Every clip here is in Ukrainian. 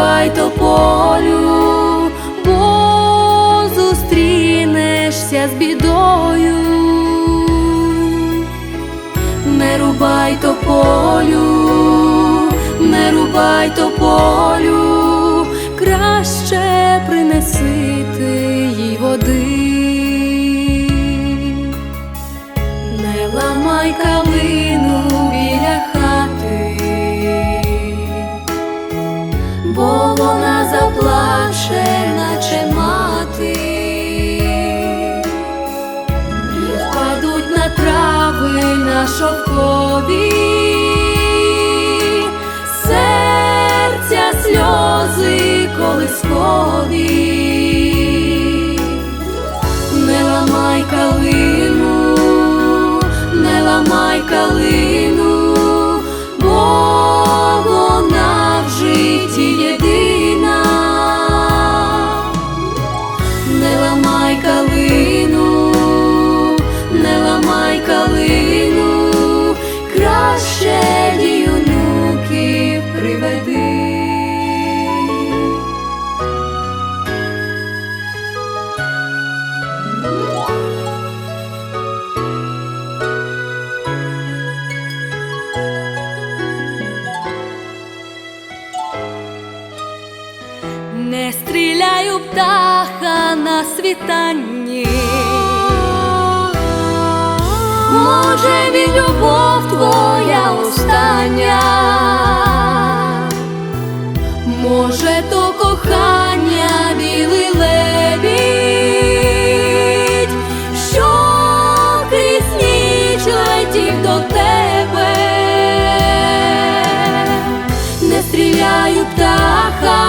рубай тополю, бо зустрінешся з бідою. Не рубай тополю, не рубай тополю, краще принеси ти трави на стріляю птаха на світанні. Може, він любов твоя остання, може, то кохання білий лебідь, що крізь ніч летів до тебе не стріляю птаха,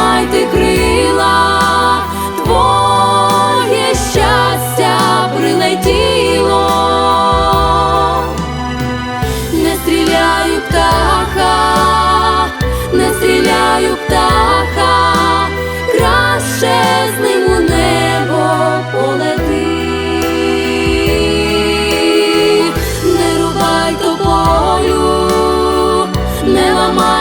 майте крила, твоє щастя прилетіло, не стріляю птаха, не стріляю птаха, краще з ним у небо полети, не рубай тополю, не ламай.